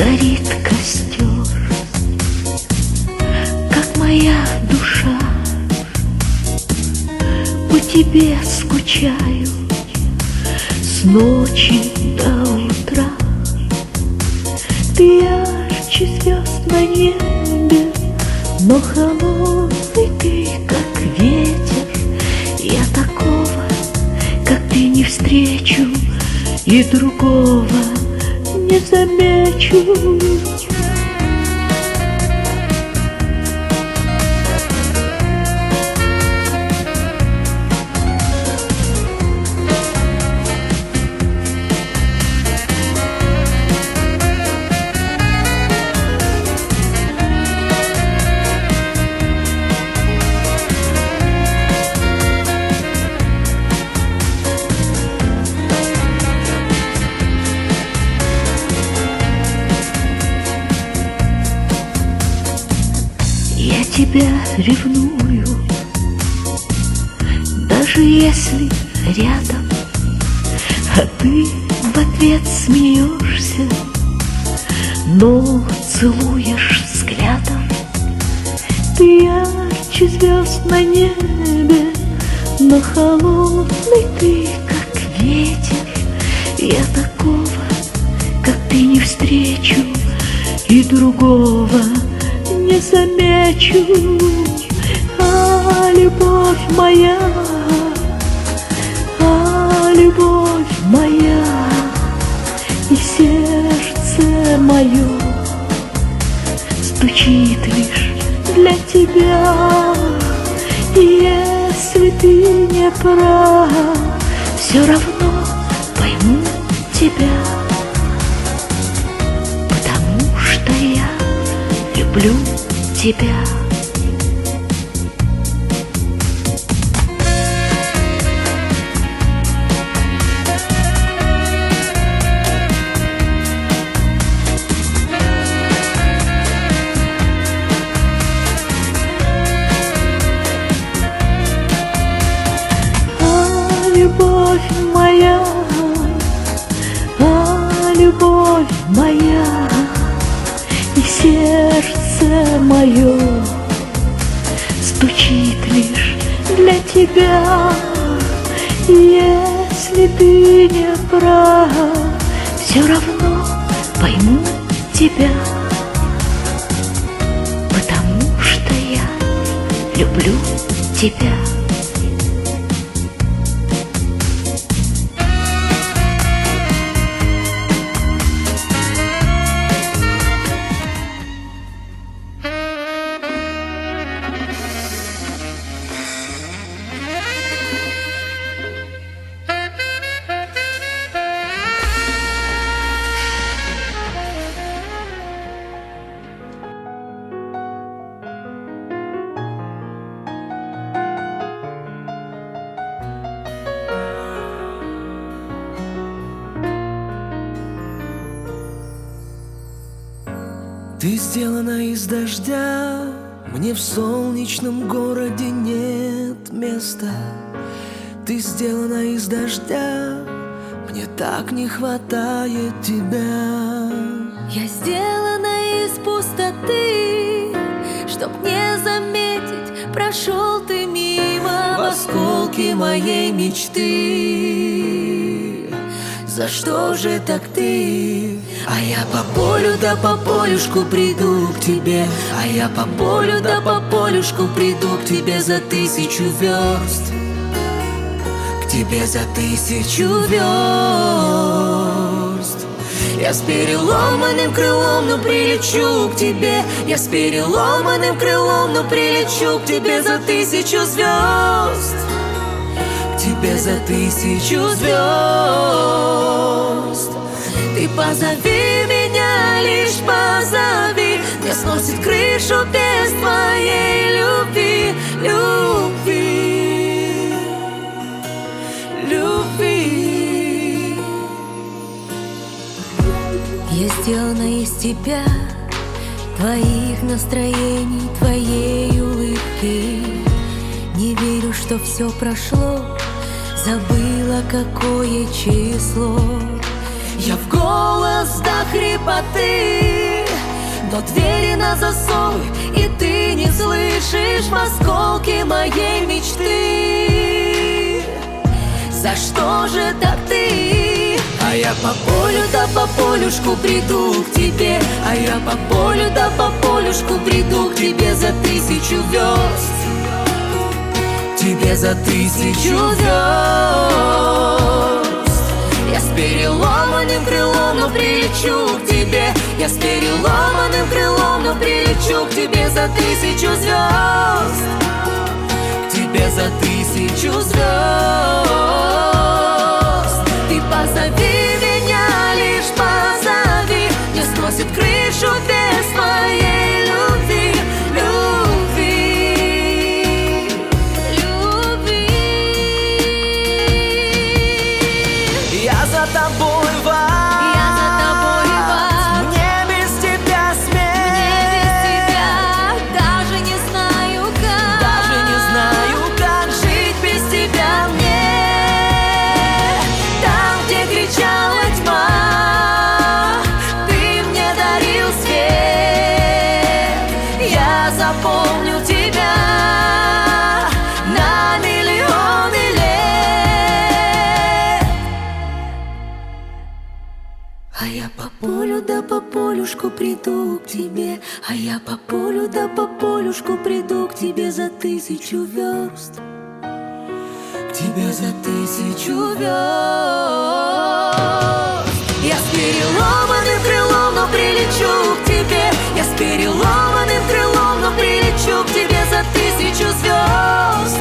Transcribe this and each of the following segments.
горит костер, как моя душа. По тебе скучаю с ночи до утра. Ты ярче звезд на небе, но холодный ты, как ветер. Я такого, как ты, не встречу и другого не замечу. Тебя ревную, даже если рядом, а ты в ответ смеешься, но целуешь взглядом. Ты ярче звезд на небе, но холодный ты, как ветер. Я такого, как ты, не встречу и другого не замечу. А любовь моя, а любовь моя, и сердце мое стучит лишь для тебя. И если ты не прав, все равно пойму тебя, потому что я люблю тебя. А любовь моя, а любовь моя, и сердце мое стучит лишь для тебя. Если ты не прав, все равно пойму тебя, потому что я люблю тебя. Ты сделана из дождя, мне в солнечном городе нет места. Ты сделана из дождя, мне так не хватает тебя. Я сделана из пустоты, чтоб не заметить, прошел ты мимо В осколки моей мечты. За что же так ты? А я по полю да по полюшку приду к тебе. А я по полю да по полюшку приду к тебе за тысячу верст. К тебе за тысячу верст. Я с переломанным крылом, но прилечу к тебе. Я с переломанным крылом, но прилечу к тебе за тысячу звезд К тебе за тысячу звезд Ты позови лишь позови Мне сносит крышу без твоей любви, любви, любви Я сделана из тебя, твоих настроений, твоей улыбки. Не верю, что все прошло, забыла какое число. Я в голос до хрипоты Но двери на засовы И ты не слышишь в моей мечты. За что же так ты? А я по полю да по полюшку приду к тебе. А я по полю да по полюшку приду к тебе за тысячу верст. Тебе за тысячу звезд Я с переломанным крылом, но прилечу к тебе. Я с переломанным крылом, но прилечу к тебе за тысячу звезд. К тебе за тысячу звезд Я за полюшку приду к тебе, а я по полю да по полюшку приду к тебе за тысячу верст. К тебе за тысячу верст. Я с переломанным крылом, но прилечу к тебе. Я с переломанным крылом, но прилечу к тебе за тысячу звезд.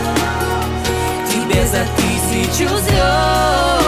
К тебе за тысячу звезд.